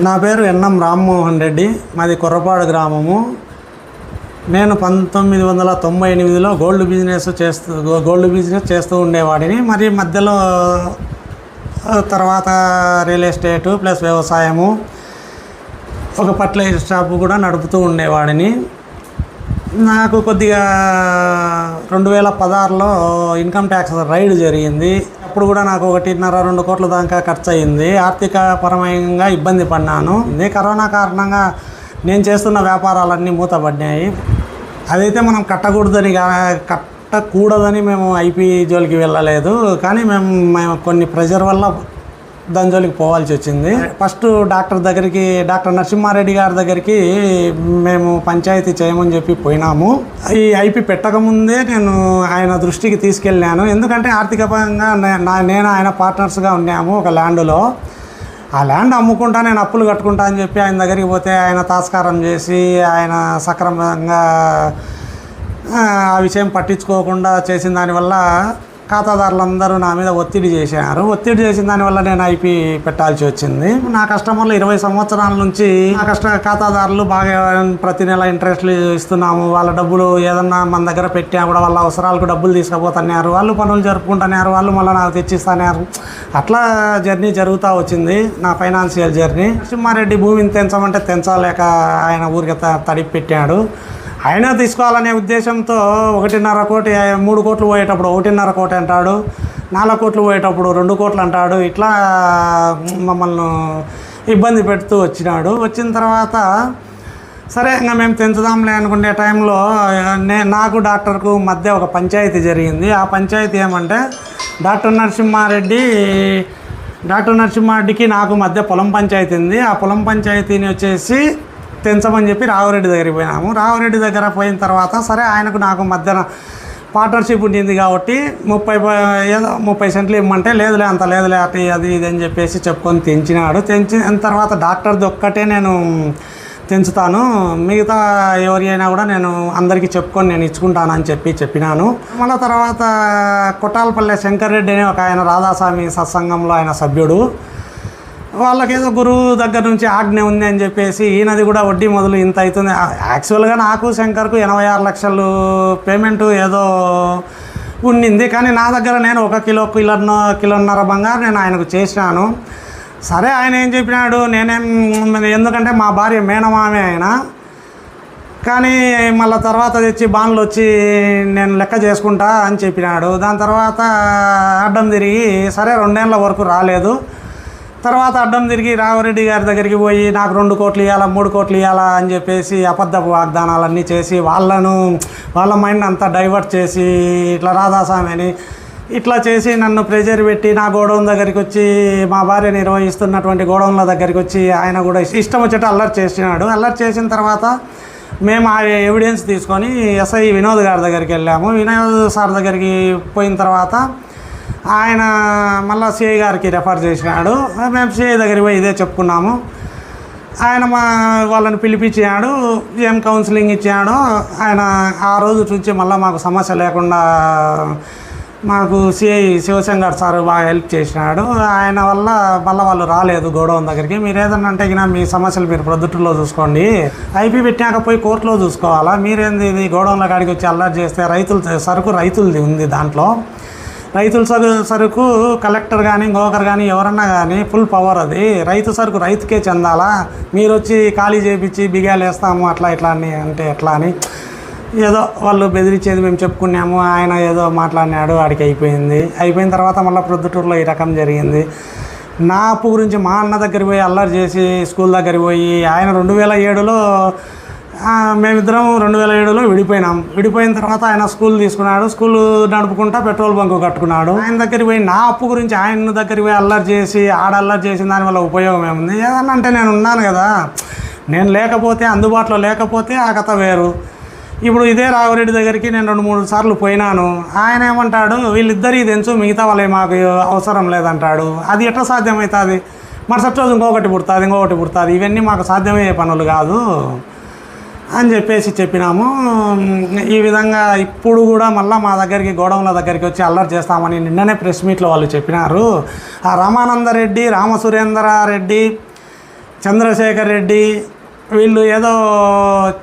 నా పేరు ఎన్ఎం రామ్మోహన్ రెడ్డి. మాది కుర్రపాడు గ్రామము. నేను పంతొమ్మిది వందల తొంభై ఎనిమిదిలో గోల్డ్ బిజినెస్ చేస్తూ గో- గోల్డ్ బిజినెస్ చేస్తూ ఉండేవాడిని. మరి మధ్యలో తర్వాత రియల్ ఎస్టేటు ప్లస్ వ్యవసాయము ఒక ఫర్టిలైజర్ షాపు కూడా నడుపుతూ ఉండేవాడిని. నాకు కొద్దిగా రెండు వేల పదహారులో ఇన్కమ్ ట్యాక్స్ రైడ్ జరిగింది. అప్పుడు కూడా నాకు ఒకటిన్నర రెండు కోట్ల దాకా ఖర్చు అయింది ఆర్థిక పరమంగా ఇబ్బంది పడినాను ఇది కరోనా కారణంగా నేను చేస్తున్న వ్యాపారాలన్నీ మూతపడ్డాయి. అదైతే మనం కట్టకూడదని కట్టకూడదని మేము ఐపీ జోలికి వెళ్ళలేదు. కానీ మేము మేము కొన్ని ప్రెజర్ వల్ల దాని జోలికి పోవాల్సి వచ్చింది. ఫస్ట్ డాక్టర్ దగ్గరికి డాక్టర్ నరసింహారెడ్డి గారి దగ్గరికి మేము పంచాయతీ చేయమని చెప్పి పోయినాము. ఈ ఐపీ పెట్టకముందే నేను ఆయన దృష్టికి తీసుకెళ్ళాను. ఎందుకంటే నా- నేను ఆయన పార్ట్నర్స్గా ఉన్నాము ఒక ల్యాండ్లో. ఆ ల్యాండ్ అమ్ముకుంటా నేను అప్పులు కట్టుకుంటా అని చెప్పి ఆయన దగ్గరికి పోతే ఆయన తాస్కారం చేసి ఆయన సక్రమంగా ఆ విషయం పట్టించుకోకుండా చేసిన దానివల్ల ఖాతాదారులందరూ నా మీద ఒత్తిడి చేశారు. ఒత్తిడి చేసిన దానివల్ల నేను ఐపీ పెట్టాల్సి వచ్చింది. నా కస్టమర్లు ఇరవై సంవత్సరాల నుంచి నా కష్ట ఖాతాదారులు బాగా ప్రతి నెల ఇంట్రెస్ట్లు ఇస్తున్నాము. వాళ్ళ డబ్బులు ఏదన్నా మన దగ్గర పెట్టినా కూడా వాళ్ళ అవసరాలకు డబ్బులు తీసుకుపోతున్నారు. వాళ్ళు పనులు జరుపుకుంటున్నారు. వాళ్ళు మళ్ళీ నాకు తెచ్చిస్తున్నారు. అట్లా జర్నీ జరుగుతూ వచ్చింది నా ఫైనాన్షియల్ జర్నీ. నరసింహారెడ్డి భూమిని తెంచమంటే తెంచాలేక ఆయన ఊరికి తడిపి పెట్టాడు ఆయన తీసుకోవాలనే ఉద్దేశంతో ఒకటిన్నర కోటి మూడు కోట్లు పోయేటప్పుడు ఒకటిన్నర కోటి అంటాడు నాలుగు కోట్లు పోయేటప్పుడు రెండు కోట్లు అంటాడు ఇట్లా మమ్మల్ని ఇబ్బంది పెడుతూ వచ్చినాడు. వచ్చిన తర్వాత సరే ఇంకా మేము తెంచుదాంలే అనుకునే టైంలో నే నాకు డాక్టర్కు మధ్య ఒక పంచాయతీ జరిగింది. ఆ పంచాయతీ ఏమంటే డాక్టర్ నరసింహారెడ్డి డాక్టర్ నరసింహారెడ్డికి నాకు మధ్య పొలం పంచాయతీ ఉంది. ఆ పొలం పంచాయతీని వచ్చేసి తెంచమని చెప్పి రావురెడ్డి దగ్గరికి పోయినాము. రావురెడ్డి దగ్గర పోయిన తర్వాత సరే ఆయనకు నాకు మధ్యన పార్ట్నర్షిప్ ఉండింది కాబట్టి ముప్పై ఏదో ముప్పై సెంట్లు ఇమ్మంటే లేదులే అంత లేదులే అటు అది ఇది అని చెప్పేసి చెప్పుకొని తెంచినాడు. తెంచిన తర్వాత డాక్టర్ది ఒక్కటే నేను తెంచుతాను. మిగతా ఎవరి అయినా కూడా నేను అందరికీ చెప్పుకొని నేను ఇచ్చుకుంటానని చెప్పి చెప్పినాను. మళ్ళీ తర్వాత కొట్టాలపల్లె శంకర్ రెడ్డి అనే ఒక ఆయన రాధాస్వామి సత్సంగంలో ఆయన సభ్యుడు. వాళ్ళకేదో గురువు దగ్గర నుంచి ఆజ్ఞ ఉంది అని చెప్పేసి ఈయనది కూడా వడ్డీ మొదలు ఇంత అవుతుంది. యాక్చువల్గా నాకు శంకర్కు ఎనభై ఆరు లక్షలు పేమెంట్ ఏదో ఉండింది. కానీ నా దగ్గర నేను ఒక కిలో కిలో కిలోన్నర బంగారు నేను ఆయనకు చేసినాను సరే ఆయన ఏం చెప్పినాడు? నేనేం ఎందుకంటే మా భార్య మేనమామే ఆయన. కానీ మళ్ళీ తర్వాత తెచ్చి బాన్లు వచ్చి నేను లెక్క చేసుకుంటా అని చెప్పినాడు. దాని తర్వాత అడ్డం తిరిగి సరే రెండేళ్ళ వరకు రాలేదు. తర్వాత అడ్డం తిరిగి రామరెడ్డి గారి దగ్గరికి పోయి నాకు రెండు కోట్లు ఇవ్వాలా మూడు కోట్లు ఇవ్వాలా అని చెప్పేసి అబద్ధపు వాగ్దానాలన్నీ చేసి వాళ్ళను వాళ్ళ మైండ్ అంతా డైవర్ట్ చేసి ఇట్లా రాధాస్వామి అని ఇట్లా చేసి నన్ను ప్రెజర్ పెట్టి నా గోడౌన్ దగ్గరికి వచ్చి మా భార్య నిర్వహిస్తున్నటువంటి గోడౌన్ల దగ్గరికి వచ్చి ఆయన కూడా ఇష్టం వచ్చేట అల్లరి చేసినాడు. అల్లరి చేసిన తర్వాత మేము ఆ ఎవిడెన్స్ తీసుకొని ఎస్ఐ వినోద్ గారి దగ్గరికి వెళ్ళాము. వినోద్ సార్ దగ్గరికి పోయిన తర్వాత ఆయన మళ్ళా సిఐ గారికి రెఫర్ చేసినాడు. మేము సిఐ దగ్గరికి పోయి ఇదే చెప్పుకున్నాము. ఆయన మా వాళ్ళని పిలిపించాడు ఏం కౌన్సిలింగ్ ఇచ్చాడో ఆయన ఆ రోజు నుంచి మళ్ళీ మాకు సమస్య లేకుండా మాకు సిఐ శివశంకర్ సార్ బాగా హెల్ప్ చేసినాడు. ఆయన వల్ల మళ్ళీ వాళ్ళు రాలేదు గోడౌన్ దగ్గరికి. మీరు ఏదన్నా అంటే ఇక మీ సమస్యలు మీరు ప్రొద్దుట్లో చూసుకోండి. ఐపీ పెట్టాక పోయి కోర్టులో చూసుకోవాలా? మీరేంది ఇది గోడౌన్ల కాడికి వచ్చి అల్లరి చేస్తే రైతులు సరుకు రైతులది ఉంది దాంట్లో. రైతుల సరు సరుకు కలెక్టర్ కానీ ఇంకొకరు కానీ ఎవరన్నా కానీ ఫుల్ పవర్ అది. రైతు సరుకు రైతుకే చెందాలా? మీరు వచ్చి ఖాళీ చేపించి బిగాలు వేస్తాము అట్లా ఇట్లా అని అంటే ఎట్లా అని ఏదో వాళ్ళు బెదిరించేది మేము చెప్పుకున్నాము. ఆయన ఏదో మాట్లాడినాడు ఆడికి అయిపోయింది. అయిపోయిన తర్వాత మళ్ళీ ప్రొద్దుటూరులో ఈ రకం జరిగింది. నా అప్పు గురించి మా అన్న దగ్గరికి పోయి అల్లరి చేసి స్కూల్ దగ్గరికి పోయి ఆయన రెండు వేల ఏడులో మేమిద్దరం రెండు వేల ఏడులో విడిపోయినాం. విడిపోయిన తర్వాత ఆయన స్కూల్ తీసుకున్నాడు. స్కూల్ నడుపుకుంటా పెట్రోల్ బంకు కట్టుకున్నాడు. ఆయన దగ్గరికి పోయి నా అప్పు గురించి ఆయన దగ్గరికి పోయి అల్లరి చేసి ఆడ అల్లరి చేసిన దానివల్ల ఉపయోగం ఏముంది? ఏదన్నా అంటే నేను ఉన్నాను కదా. నేను లేకపోతే అందుబాటులో లేకపోతే ఆ కథ వేరు. ఇప్పుడు ఇదే రాఘవరెడ్డి దగ్గరికి నేను రెండు మూడు సార్లు పోయినాను. ఆయన ఏమంటాడు వీళ్ళిద్దరి తెంచు మిగతా వాళ్ళే మాకు అవసరం లేదంటాడు. అది ఎట్లా సాధ్యమవుతుంది మరుసటి రోజు ఇంకొకటి పుడుతుంది ఇంకొకటి పుడుతుంది. ఇవన్నీ మాకు సాధ్యమయ్యే పనులు కాదు. అని చెప్పేసి చెప్పినాము. ఈ విధంగా ఇప్పుడు కూడా మళ్ళీ మా దగ్గరికి గోడౌన్ల దగ్గరికి వచ్చి అల్లరి చేస్తామని నిన్ననే ప్రెస్ మీట్లో వాళ్ళు చెప్పినారు. ఆ రామానందరెడ్డి రామసురేంద్రారెడ్డి చంద్రశేఖర్ రెడ్డి వీళ్ళు ఏదో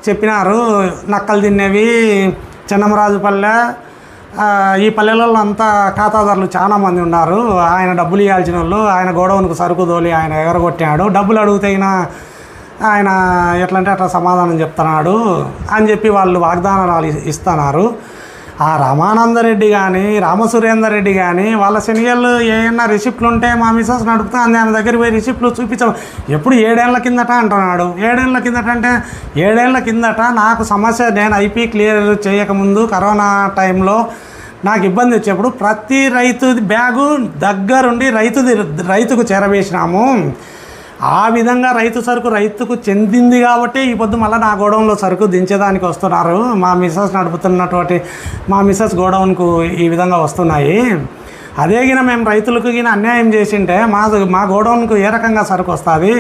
చెప్పినారు. నక్కలు తినేవి చెన్నమరాజుపల్లె ఈ పల్లెలలో అంతా ఖాతాదారులు చాలామంది ఉన్నారు. ఆయన డబ్బులు ఇవ్వాల్సిన వాళ్ళు ఆయన గోడౌన్కు సరుకు తోలి ఆయన ఎగరగొట్టాడు. డబ్బులు అడుగుతైనా ఆయన ఎట్లా అంటే అట్లా సమాధానం చెప్తున్నాడు అని చెప్పి వాళ్ళు వాగ్దానాలు ఇస్తున్నారు. ఆ రామానందరెడ్డి కానీ రామసురేందర్ రెడ్డి కానీ వాళ్ళ శనిగలు ఏమన్నా రిసిప్ట్లు ఉంటే మా మిసెస్ నడుపుతా అంది ఆమె దగ్గర పోయి రిసిప్ట్లు చూపించాం ఎప్పుడు ఏడేళ్ళ కిందట అంటున్నాడు. ఏడేళ్ళ కిందట అంటే ఏడేళ్ళ కిందట నాకు సమస్య నేను ఐపీ క్లియర్ చేయకముందు కరోనా టైంలో నాకు ఇబ్బంది వచ్చేప్పుడు ప్రతి రైతు బ్యాగు దగ్గరుండి రైతుది రైతుకు చేరవేసినాము. ఆ విధంగా రైతు సరుకు రైతుకు చెందింది కాబట్టి ఈ పొద్దు మళ్ళీ నా గోడౌన్లో సరుకు దించేదానికి వస్తున్నారు. మా మిస్సెస్ నడుపుతున్నటువంటి మా మిస్సెస్ గోడౌన్కు ఈ విధంగా వస్తున్నాయి. అదేగిన మేము రైతులకు గిన అన్యాయం చేసింటే మా మా గోడౌన్కు ఏ రకంగా సరుకు వస్తుంది?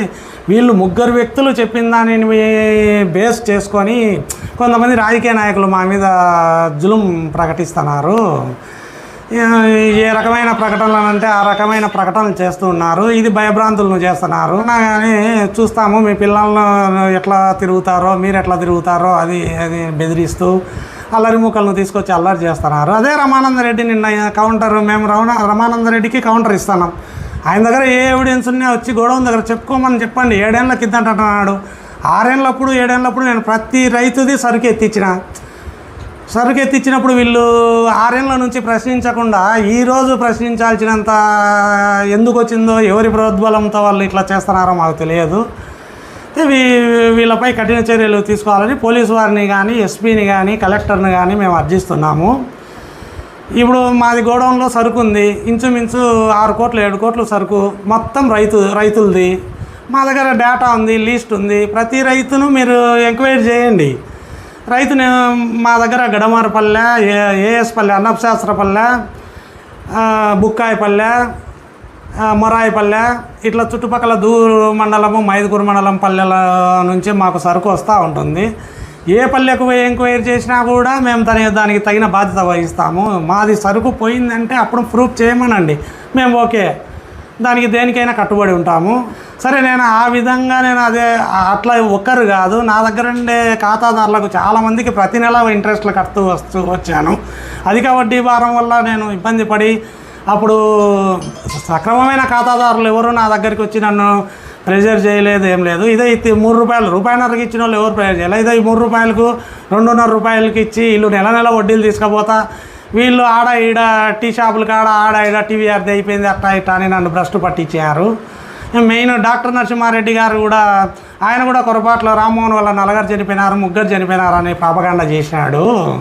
వీళ్ళు ముగ్గురు వ్యక్తులు చెప్పిన దానిని బేస్ చేసుకొని కొంతమంది రాజకీయ నాయకులు మా మీద జులుం ప్రకటిస్తున్నారు. ఏ- రకమైన ప్రకటనలు అంటే ఆ రకమైన ప్రకటనలు చేస్తూ ఉన్నారు. ఇది భయభ్రాంతులను చేస్తున్నారు. కానీ చూస్తాము మీ పిల్లలను ఎట్లా తిరుగుతారో మీరు ఎట్లా తిరుగుతారో అది అది బెదిరిస్తూ అల్లరి మూకలను తీసుకొచ్చి అల్లరి చేస్తున్నారు. అదే రమానంద రెడ్డి నిన్న కౌంటర్ మేము రమణ రమానంద రెడ్డికి కౌంటర్ ఇస్తున్నాం. ఆయన దగ్గర ఏ ఎవిడెన్స్ ఉన్నా వచ్చి గొడవ దగ్గర చెప్పుకోమని చెప్పండి. ఏడేళ్ళ కింద అంటున్నాడు ఆరేళ్ళప్పుడు ఏడేళ్ళప్పుడు నేను ప్రతి రైతుది సరుకు ఎత్తిచ్చిన. సరుకెత్తిచ్చినప్పుడు వీళ్ళు ఆర్యన్ల నుంచి ప్రశ్నించకుండా ఈరోజు ప్రశ్నించాల్సినంత ఎందుకు వచ్చిందో ఎవరి ప్రోద్బలంతో వాళ్ళు ఇట్లా చేస్తున్నారో మాకు తెలియదు. వీ- వీళ్ళపై కఠిన చర్యలు తీసుకోవాలని పోలీసు వారిని కానీ ఎస్పీని కానీ కలెక్టర్ని కానీ మేము అర్జిస్తున్నాము. ఇప్పుడు మాది గోడౌన్లో సరుకు ఉంది. ఇంచుమించు ఆరు కోట్లు ఏడు కోట్లు సరుకు మొత్తం రైతు రైతులది. మా దగ్గర డేటా ఉంది లీస్ట్ ఉంది. ప్రతి రైతును మీరు ఎంక్వైరీ చేయండి. రైతుని మా దగ్గర గడమారపల్లె ఏ ఏఎస్ పల్లె అన్నపశాస్త్రపల్లె బుక్కాయపల్లె మొరాయిపల్లె ఇట్లా చుట్టుపక్కల దూరు మండలము మైదుకూరు మండలం పల్లెల నుంచి మాకు సరుకు వస్తూ ఉంటుంది. ఏ పల్లెకు ఎంక్వైరీ చేసినా కూడా మేము దాని దానికి తగిన బాధ్యత వహిస్తాము. మాది సరుకు పోయిందంటే అప్పుడు ప్రూఫ్ చేయమనండి. మేము ఓకే. దానికి దేనికైనా కట్టుబడి ఉంటాము. సరే నేను ఆ విధంగా నేను అదే అట్లా ఒక్కరు కాదు నా దగ్గర ఉండే ఖాతాదారులకు చాలామందికి ప్రతి నెల ఇంట్రెస్ట్లు కడుతూ వస్తూ వచ్చాను. అధిక వడ్డీ భారం వల్ల నేను ఇబ్బంది పడి అప్పుడు సక్రమమైన ఖాతాదారులు ఎవరు నా దగ్గరికి వచ్చి నన్ను ప్రెజర్ చేయలేదు ఏం లేదు. ఇదే ఇది మూడు రూపాయలు రూపాయన్నరకి ఇచ్చిన వాళ్ళు ఎవరు ప్రెజర్ చేయలేదు ఇదే ఈ మూడు రూపాయలకు రెండున్నర రూపాయలకి ఇచ్చి వీళ్ళు నెల నెల వడ్డీలు తీసుకుపోతా వీళ్ళు ఆడ ఈడ టీ షాపులు కాడ ఆడ ఈడ టీవీఆర్ అయిపోయింది అట్టా ఇట్టా అని నన్ను భ్రష్టు పట్టించారు. మెయిన్ డాక్టర్ నరసింహారెడ్డి గారు కూడా ఆయన కూడా పొరపాట్లో రామ్మోహన్ వల్ల నలగారు చనిపోయినారు ముగ్గురు చనిపోయినారు అని పాపగాండ చేసినాడు.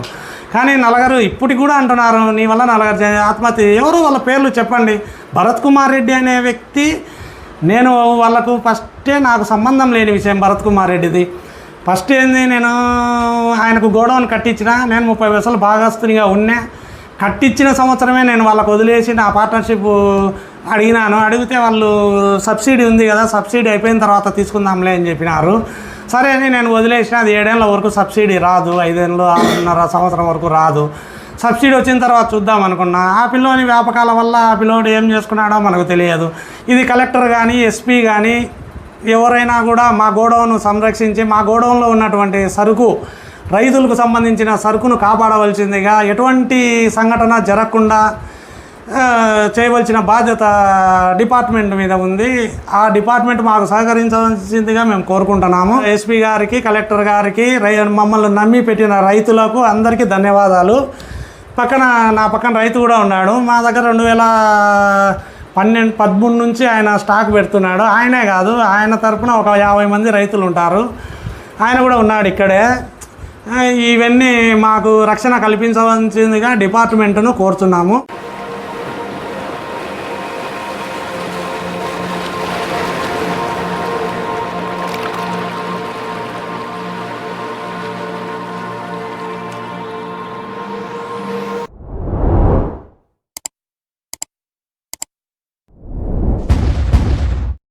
కానీ నలగారు ఇప్పటికి కూడా అంటున్నారు నీ వల్ల నలగారు చని- ఆత్మహత్య ఎవరు వాళ్ళ పేర్లు చెప్పండి. భరత్ కుమార్ రెడ్డి అనే వ్యక్తి నేను వాళ్ళకు ఫస్టే నాకు సంబంధం లేని విషయం భరత్ కుమార్ రెడ్డిది. ఫస్ట్ ఏంది నేను ఆయనకు గోడౌన్ కట్టించిన నేను ముప్పై వయసులు భాగస్తునిగా ఉన్నా కట్టించిన సంవత్సరమే నేను వాళ్ళకు వదిలేసి నా పార్ట్నర్షిప్ అడిగినాను. అడిగితే వాళ్ళు సబ్సిడీ ఉంది కదా సబ్సిడీ అయిపోయిన తర్వాత తీసుకుందాంలే అని చెప్పినారు. సరే అని నేను వదిలేసిన. అది ఏడేళ్ళ వరకు సబ్సిడీ రాదు. ఐదేళ్ళు ఆరున్నర సంవత్సరం వరకు రాదు. సబ్సిడీ వచ్చిన తర్వాత చూద్దాం అనుకున్నా. ఆ పిల్లోని వ్యాపకాల వల్ల ఆ పిల్లోడు ఏం చేసుకున్నాడో మనకు తెలియదు. ఇది కలెక్టర్ కానీ ఎస్పీ కానీ ఎవరైనా కూడా మా గోడౌన్ను సంరక్షించి మా గోడౌన్లో ఉన్నటువంటి సరుకు రైతులకు సంబంధించిన సరుకును కాపాడవలసిందిగా ఎటువంటి సంఘటన జరగకుండా చేయవలసిన బాధ్యత డిపార్ట్మెంట్ మీద ఉంది. ఆ డిపార్ట్మెంట్ మాకు సహకరించవలసిందిగా మేము కోరుకుంటున్నాము. ఎస్పీ గారికి కలెక్టర్ గారికి రై మమ్మల్ని నమ్మి పెట్టిన రైతులకు అందరికీ ధన్యవాదాలు. పక్కన నా పక్కన రైతు కూడా ఉన్నాడు. మా దగ్గర రెండు వేల పన్నెండు పదమూడు నుంచి ఆయన స్టాక్ పెడుతున్నాడు. ఆయనే కాదు ఆయన తరపున ఒక యాభై మంది రైతులు ఉంటారు. ఆయన కూడా ఉన్నాడు ఇక్కడే. ఇవన్నీ మాకు రక్షణ కల్పించవలసిందిగా డిపార్ట్మెంట్ను కోరుతున్నాము.